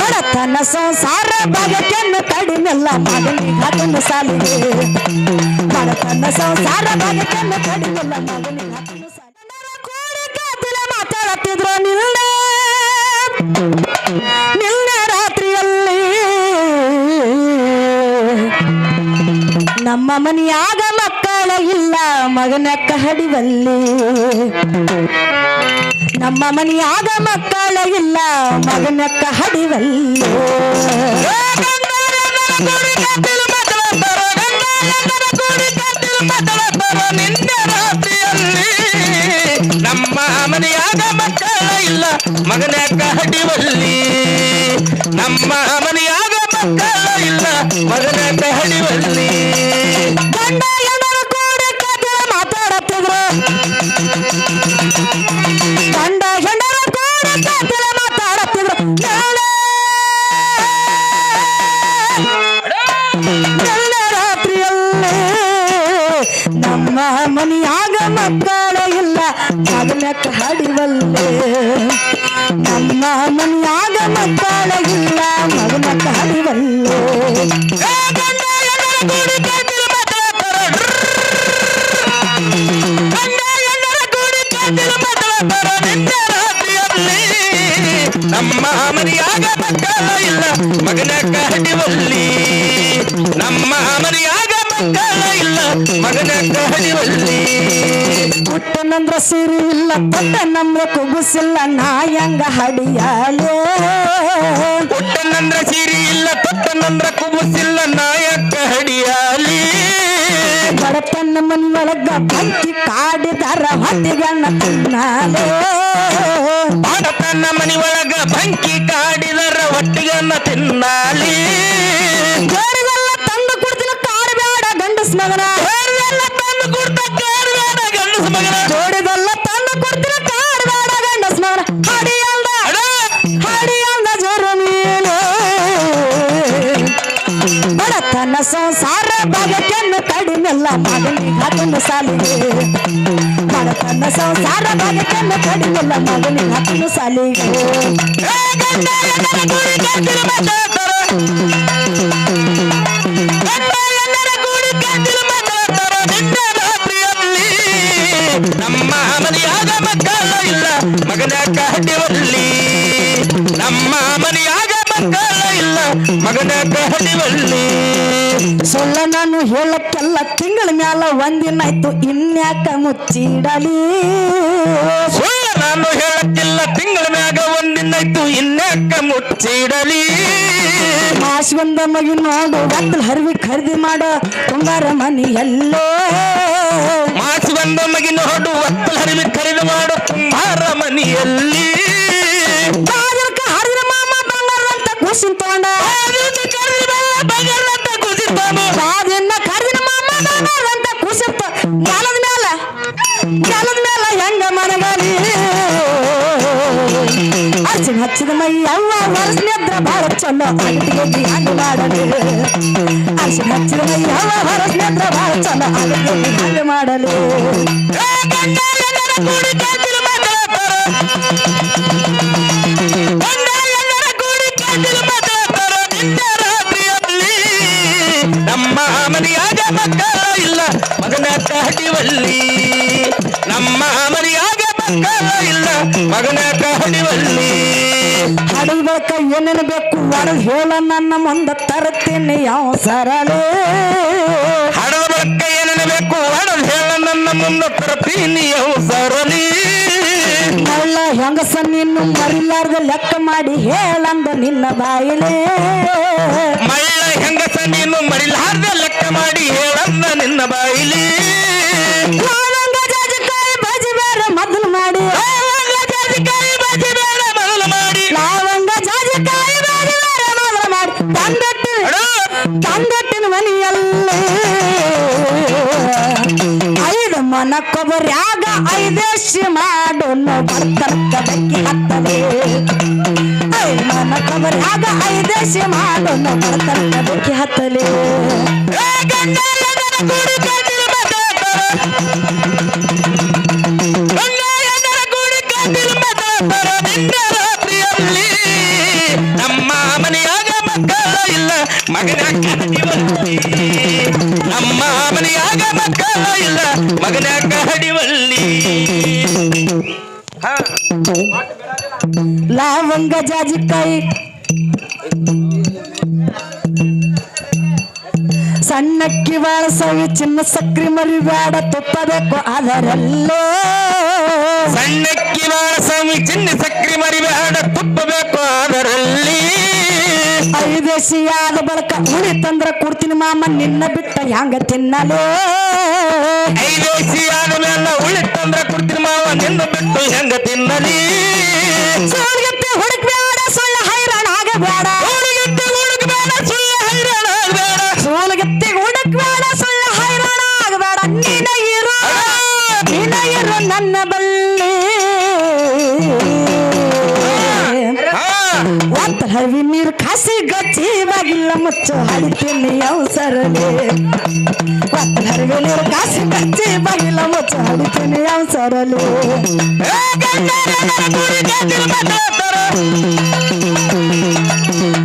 ಬಡತನ ಸಂಸಾರ ಬಗೆಕೆನ್ನು ಕಡಿಮೆಲ್ಲ ಮಗನಿಗೆ ಹತ್ತನ್ನು ಸಾಲಿಗೆ ಬಡತನ ಸಂಸಾರ ಬಗೆಕೆನ್ನು ಕಡಿಮೆಲ್ಲ ಮಗನಿಗೆ ಹತ್ತನ್ನು ಸಾಲಿಗೆ ಕೂಡಿ ಕಾತಿಲ ಮಾತಾಡುತ್ತಿದ್ರು ನಿಲ್ಲೆ ನಿನ್ನೆ ರಾತ್ರಿಯಲ್ಲಿ ನಮ್ಮ ಮನೆಯಾಗ ಮಕ್ಕಳ ಕಹಡಿವಲ್ಲಿ. ನಮ್ಮ ಮನೆಯಾಗ ಮಕ್ಕಳ ಇಲ್ಲ ಮಗನಕ್ಕ ಕಹಡಿವಲ್ಲಿ. ನಮ್ಮ ಮನೆಯಾಗ ಮಕ್ಕಳ ಇಲ್ಲ, ಮಗನ ಕಹಡಿವಲ್ಲಿ. ನಮ್ಮ ಮನೆಯಾಗ ಮಕ್ಕಳ ಇಲ್ಲ, ಮಗನ ಕಹಡಿವಲ್ಲಿ. ಗಂಡ ಹೆಣ್ಣರು ಕೂಡಿ ಕಥೆ ಮಾತಾಡುತ್ತಿದ್ರು ನಾಳೆ ಎಲ್ಲ ರಾತ್ರಿಯಲ್ಲಿ ನಮ್ಮ ಮನೆಯಾಗ ಮಕ್ಕಳ ಇಲ್ಲ ಮಗನಕ್ಕ ಹಡಿವಲ್ಲೇ ನಮ್ಮ ಮನೆಯಾಗ ಮಕ್ಕಳ ಇಲ್ಲ ಮಗನಕ್ಕ ಹಡಿವಲ್ಲೇ ನಮ್ಮ ಇಲ್ಲ ಮಗನ ಕಹಡಿವಲ್ಲಿ ನಮ್ಮ ಮನೆಯಾಗ ಮಕ್ಕಳ ಇಲ್ಲ ಮಗನ ಕಹಡಿವಲ್ಲಿ ಹುಟ್ಟನಂದ್ರ ಸಿರಿ ಇಲ್ಲ ತೊಟ್ಟನಂದ್ರ ಕುಗುಸಿಲ್ಲ ನಾಯಂಗ ಹಡಿಯಾಲೇ ಹುಟ್ಟನಂದ್ರ ಸಿರಿ ಇಲ್ಲ ತೊಟ್ಟನಂದ್ರ ಕುಗುಸಿಲ್ಲ ನಾಯಕ ಹಡಿಯಾಲಿ ಬಡತನ ಮನಿ ಒಳಗ ಕಾಡಿದಾರ ಹೊತ್ತಿಗಣ್ಣ ತಿನ್ನಾಲೇ ಬಾಡತನ ಮನಿ ಒಳಗ ಬಂಕಿ ಕಾಡಿದರ ಒಟ್ಟಿಗನ್ನ ತಿನ್ನಾಲಿ. ಜೋರಿಗೆಲ್ಲ ತಂದು ಕುಡ್ತಿನ ಕಾಡಬೇಡ ಗಂಡಸ್ ಮಗನ. ಎಲ್ಲ ತಂದು ಕೊಡ್ತ ಬೇಡ ಗಂಡಸ್ ಮಗನ. ಜೋಡಿಗೆಲ್ಲ ಬಡತನ ಸಂಸಾರ ಬಗೆಕೆನ್ನು ಕಡಿಮೆಲ್ಲ ಮಗನಿಗೆ ಹಾಕೊಂಡು ಸಾಲಿಗೆ. ಬಡತನ ಸಂಸಾರ ಬಗೆಕೆನ್ನು ಕಡಿಮೆಲ್ಲ ಮಗನಿಗೆ ಹಾಕೊಂಡು ಸಾಲಿಗೆ. ನಮ್ಮ ಮನೆಯಾಗ ಮಕ್ಕಳ ಇಲ್ಲ ಮಗನ ಬರಲಿ ನಮ್ಮ ಮನೆಯಾಗ ಮಕ್ಕಳ ಇಲ್ಲ. ಮಗನ ಕಹಡಿವಲ್ಲಿ ಸೊಳ್ಳ ನಾನು ಹೇಳಕ್ಕೆಲ್ಲ ತಿಂಗಳ ಮ್ಯಾಲ ಒಂದಿನಾಯ್ತು ಇನ್ಯಾಕ ಮುಚ್ಚಿಡಲಿ? ಸುಳ್ಳ ನಾನು ಹೇಳಕ್ಕಿಲ್ಲ ತಿಂಗಳ ಮ್ಯಾಗ ಒಂದಿನಾಯ್ತು ಇನ್ಯಾಕ ಮುಚ್ಚಿಡಲಿ? ಮಾಸ್ಗೊಂದ ಮಗಿ ನೋಡು ಒತ್ತಲ್ ಹರಿವಿ ಖರೀದಿ ಮಾಡ ತುಂಗಾರ ಮನೆಯಲ್ಲೋ ಮಾಸಿ ಬಂದ ಮಗಿನ ನೋಡು ಒತ್ತಲ ಹರಿವಿ ಖರೀದಿ ಮಾಡು ಕುಂಬಾರ ಮನೆಯಲ್ಲಿ ಮಾಡಲಿ ನಮ್ಮ ಮನೆಯಾಗ ಮಕ್ಕಳ ಇಲ್ಲ ಮಗನ ಕಾಟಿವಲ್ಲಿ ನಮ್ಮ ಮನೆಯಾಗ ಮಕ್ಕಳ ಇಲ್ಲ ಮಗನಾಟ ಹೊಡಿವಲ್ಲಿ ಹಡಿಬೇಕ ಏನೇನು ಬೇಕು ಒಡದ್ ಹೇಳ ನನ್ನ ಮುಂದ ತರುತ್ತೇನೆ ಯಾವ ಸರಳೇ. ಹಡದ ಬಳಕ ಏನೇನು ಬೇಕು ಹಡದ್ ಹೇಳ ನನ್ನ ಮುಂದೆ ತರುತ್ತೀನಿ ಯಾವ ಸರಳಿ. ಮಳ್ಳ ಹೆಂಗಸ ನಿನ್ನು ಮರಿಲಾರ್ದ ಲೆಕ್ಕ ಮಾಡಿ ಹೇಳಂದ ನಿನ್ನ ಬಾಯಿಲೆ. ಮಳ್ಳ ಹೆಂಗಸ ನೀನು ಮರಿಲಾರ್ದ ಲೆಕ್ಕ ಮಾಡಿ ಹೇಳಂದ ನಿನ್ನ ಬಾಯಿಲಿ. ಕೊಬ್ಬರ್ಯಾಗ ಐದೇಶಿ ಮಾಡೋನು ಬರ್ತರ್ಕ ಬೆಕ್ಕಿ ಹತ್ತಲೆ. ಐದು ಮನ ಕೊಬ್ಬರ್ಯಾಗ ಐದೇಶಿ ಮಾಡೋನು ಬರ್ತರ್ಕ ಬೆಕ್ಕಿ ಹತ್ತಲೆ. ಗಂಡ ಮಗನ್ಯಾಕ ಹಡಿವಲ್ಲಿ ನಮ್ಮ ಮನೆಯಾಗ ಮಕ್ಕಳ ಇಲ್ಲ ಹಾ ಲವಂಗ ಜಾಜಿಕಾಯಿ ಸಣ್ಣಕ್ಕಿ ಬಾಳಸವಿ, ಚಿನ್ನ ಸಕ್ರಿ ಮರಿ ಬೇಡ ತುಪ್ಪ ಬೇಕು ಅದರಲ್ಲೇ ಸಣ್ಣಕ್ಕಿ ಸ್ವಾಮಿ ಚಿನ್ನ ಸಕ್ರಿ ಮರಿಬೇಡ ತುಪ್ಪ ಬೇಕು ಅದರಲ್ಲಿ. ಐದೇಶಿಯಾದ ಬಳಕ ಉಳಿ ತಂದ್ರ ಕೊಡ್ತೀನಿ ಮಾಮ ನಿನ್ನ ಬಿಟ್ಟ ಹ್ಯಾಂಗ ತಿನ್ನಲೇ? ಐದೇಶಿಯಾದ ಮೇಲೆ ಉಳಿತಂದ್ರ ಕೊಡ್ತೀನಿ ಮಾವ ನಿನ್ನ ಬಿಟ್ಟು ಹೆಂಗ ತಿನ್ನಲಿ? ಸೋಲ್ಗತ್ತೆ ಹವಿ ನೀರು ಕಾಸಿ ಗಚ್ಚಿ ಬಾಗಿಲ್ಲ ಮುಚ್ಚು ಹಡಿತೀನಿ ಅವಸರಲಿ ಒತ್ತ ಹರಿವಿ ನೀರು ಕಾಸಿ ಗಚ್ಚಿ ಬಾಗಿಲ್ಲ ಮುಚ್ಚು ಹಡಿತೀನಿ ಅವಸರಲಿ ಗುಡಿ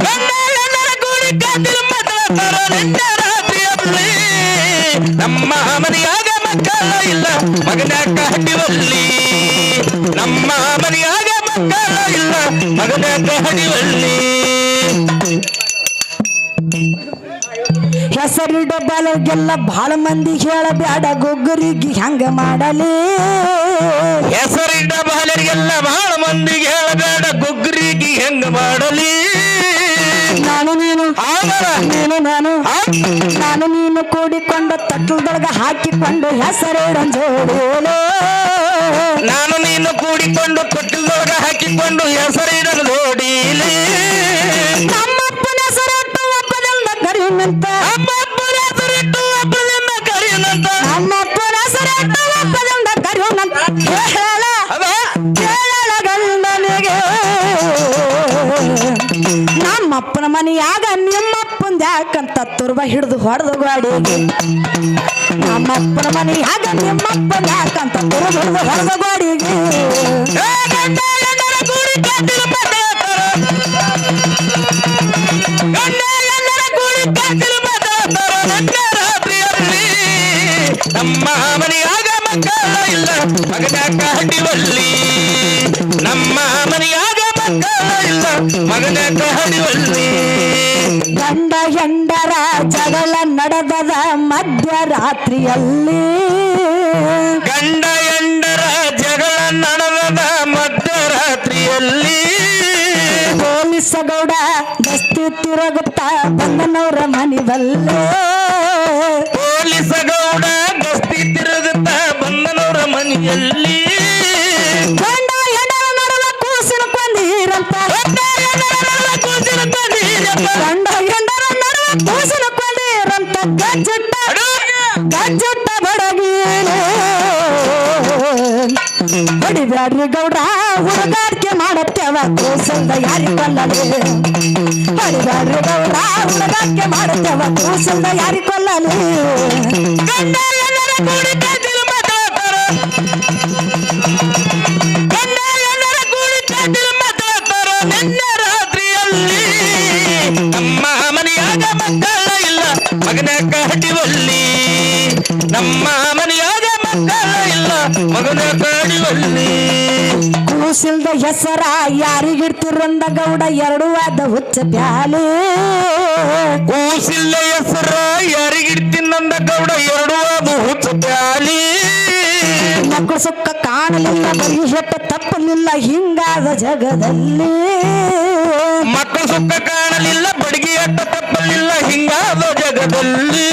ಹೆಸರಿಡ ಬಲಗೆಲ್ಲ ಬಹಳ ಮಂದಿ ಹೇಳಬೇಡ ಗೊಗ್ಗರಿಗೆ ಹೆಂಗ ಮಾಡಲಿ? ಹೆಸರಿಟ್ಟ ಬಾಲರಿಗೆಲ್ಲ ಬಹಳ ಮಂದಿಗೆ ಹೇಳಬೇಡ ಗೊಗ್ಗರಿಗೆ ಹೆಂಗ ಮಾಡಲಿ? ನಾನು ನೀನು ನೀನು ನಾನು ನಾನು ನೀನು ಕೂಡಿಕೊಂಡು ತಟ್ಟಲದೊಳಗ ಹಾಕಿಕೊಂಡು ಹೆಸರಿಡ ಜೋಡೋಲೆ. ನಾನು ನೀನು ಕೂಡಿಕೊಂಡು ತೊಟ್ಟಿಲೊಳಗ ಹಾಕಿಕೊಂಡು ಹೆಸರು ನೋಡಿಲಿ ಒಪ್ಪದಿಂದ ಕರಿಯುವಂತ ನಮ್ಮ ಅಪ್ಪನ ಹೆಸರಿಟ್ಟು ಒಬ್ಬರನ್ನ ಕರೆಯನಂತ ನಮ್ಮಪ್ಪನ ಹೆಸರಿಟ್ಟು ಒಪ್ಪದಿಂದ ಕರಿಯುವಂತ ಹೇಳ ಅದ ಹೇಳ ಗಂಡನಿಗೆ ನಮ್ಮಪ್ಪನ ಮನೆಯಾಗ ನಿಮ್ಮಪ್ಪಂದ ಯಾಕಂತ ತುರ್ಬ ಹಿಡಿದು ಹೊಡೆದು ಗಾಡಿಗೆ ನಮ್ಮಪ್ಪನ ಮನೆಯಾಗ ನಿಮ್ಮಪ್ಪನ ಯಾಕಂತ ತುರ್ಬ ಹಿಡಿದು ಹೊಡೆದು ಗಾಡಿಗೆ ಏ ಗಂಡ ಹೆಣ್ಣರ ಕೂಡಿ ಕಾದಿಲು ಮಾತಾಡ್ತಾರ ಮಗನಾಕ ಹಡಿವಲ್ಲಿ. ನಮ್ಮ ಮನೆಯಾಗ ಮಕ್ಕಳ ಇಲ್ಲ ಮಗನಾಕ ಹಡಿವಲ್ಲಿ. ಗಂಡ ಹೆಂಡರ ಜಗಳ ನಡೆದದ ಮಧ್ಯರಾತ್ರಿಯಲ್ಲಿ. ಗಂಡ ಎಂಡರ ಜಗಳ ನಡೆದ ಮಧ್ಯರಾತ್ರಿಯಲ್ಲಿ. ಪೊಲೀಸ ಗೌಡ ದಸ್ತಿ ತಿರುಗುತ್ತಾ ಬಂದನವರ ಮನಿವಲ್ಲೇ ಪೊಲೀಸ ಮಾತಾಡ್ತಾರ ಗಂಡ ಎಲ್ಲರ ಕೂಡಿ ಕಾದಿಲು ಮಾತಾಡ್ತಾರ ನಿನ್ನೆ ರಾತ್ರಿಯಲ್ಲಿ ನಮ್ಮ ಮನೆಯಾಗ ಮಕ್ಕಳ ಇಲ್ಲ, ಮಗನ ಕಡಿವಲ್ಲಿ ನಮ್ಮ ಮನೆಯಾಗ ಮಕ್ಕಳ ಇಲ್ಲ, ಮಗನ ಕಡಿವಲ್ಲಿ ಕೂಸಿಲ್ದ ಹೆಸರ ಯಾರಿಗಿಡ್ತಿರಂದ ಗೌಡ ಎರಡು ಆದ ಹುಚ್ಚ ಬ್ಯಾಲೆ ಕೂಸಿಲ್ದ ಹೆಸರ ಯಾರಿಗಿಡ್ತಿನಂದ ಗೌಡ ಎರಡು ಆದ ಹುಚ್ಚ ಪ್ಯಾಲೆ. ಮಕ್ಕಳು ಸುಕ್ಕ ಕಾಣಲಿಲ್ಲ ಬರೀ ತಪ್ಪಲಿಲ್ಲ ಹಿಂಗಾದ ಜಗದಲ್ಲಿ. ಮಕ್ಕಳು ಸುಖ ಕಾಣಲಿಲ್ಲ ಬಡಗಿ ಅಟ್ಟ ತಪ್ಪಲಿಲ್ಲ ಹಿಂಗಾದ ಜಗದಲ್ಲಿ.